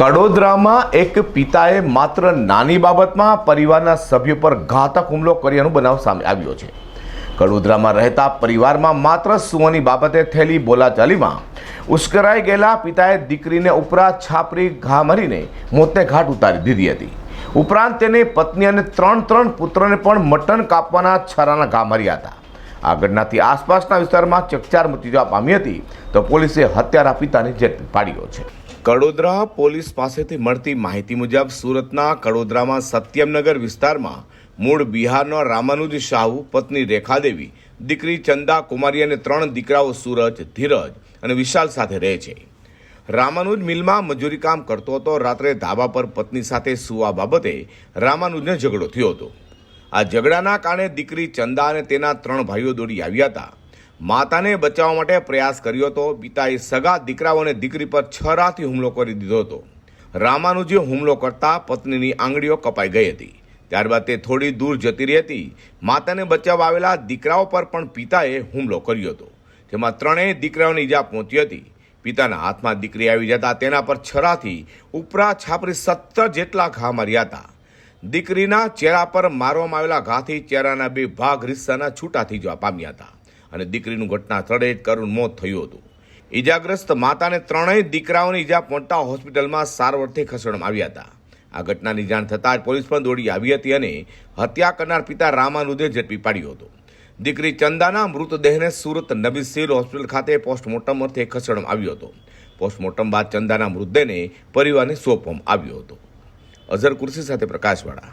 કડોદરામાં એક પિતાએ માત્ર નાની બાબતમાં પરિવારના સભ્યો પર ઘાતક હુમલો કર્યાનો બનાવ સામે આવ્યો છે. કડોદરામાં રહેતા પરિવારમાં માત્ર સુવાની બાબતે થયેલી બોલાચાલીમાં ઉશ્કેરાઈ ગયેલા પિતાએ દીકરીને ઉપરા છાપરી ઘા મારીને મોતને ઘાટ ઉતારી દીધી હતી. ઉપરાંત તેની પત્ની અને ત્રણ ત્રણ પુત્રને પણ મટન કાપવાના છરાના ઘા માર્યા હતા. આ ઘટનાથી આસપાસના વિસ્તારમાં ચકચાર મચી જવા પામી હતી તો પોલીસે હત્યારા પિતાને ઝડપી પાડ્યો છે. કડોદરા પોલીસ પાસેથી મળતી માહિતી મુજબ સુરતના કડોદરામાં સત્યમનગર વિસ્તારમાં મૂળ બિહારનો રામાનુજ શાહુ પત્ની રેખાદેવી, દીકરી ચંદા કુમારી અને ત્રણ દીકરાઓ સૂરજ ધીરજ અને વિશાલ સાથે રહે છે. રામાનુજ મિલમાં મજૂરી કામ કરતો હતો. રાત્રે ધાબા પર પત્ની સાથે સુવા બાબતે રામાનુજને ઝઘડો થયો હતો. આ ઝઘડાના કારણે દીકરી ચંદા અને તેના ત્રણ ભાઈઓ દોડી આવ્યા હતા. માતાને બચાવવા માટે પ્રયાસ કર્યો હતો. પિતાએ સગા, દીકરાઓ અને દીકરી પર છરાથી હુમલો કરી દીધો હતો. રામાનુજે હુમલો કરતા પત્નીની આંગળીઓ કપાઈ ગઈ હતી. ત્યારબાદ તે થોડી દૂર જતી રહી હતી માતાને બચાવવા આવેલા દીકરાઓ પર પણ પિતાએ હુમલો કર્યો હતો. જેમાં ત્રણેય દીકરાઓને ઈજા પહોંચી હતી. પિતાના હાથમાં દીકરી આવી જતા તેના પર છરાથી ઉપરા છાપરી સત્તર જેટલા ઘા માર્યા હતા. દીકરીના ચહેરા પર મારવામાં આવેલા ઘાથી ચહેરાના બે ભાગ રિસ્સાના છૂટા થઈ જવા પામ્યા હતા. અને દીકરીનું ઘટના સ્થળે જ કરુણ મોત થયું હતું. ઈજાગ્રસ્ત માતાને ત્રણેય દીકરાઓને ઈજા પહોંચતા હોસ્પિટલમાં સારવારથી ખસેડવામાં આવ્યા હતા. આ ઘટનાની જાણ થતાં જ પોલીસ પણ દોડી આવી હતી અને હત્યા કરનાર પિતા રામાનુદે ઝડપી પાડ્યો હતો. દીકરી ચંદાના મૃતદેહને સુરત નબી સિવિલ હોસ્પિટલ ખાતે પોસ્ટમોર્ટમ અર્થે ખસેડવામાં આવ્યો હતો. પોસ્ટમોર્ટમ બાદ ચંદાના મૃતદેહને પરિવારને સોંપવામાં આવ્યો હતો. અઝર કુર્સી સાથે પ્રકાશવાળા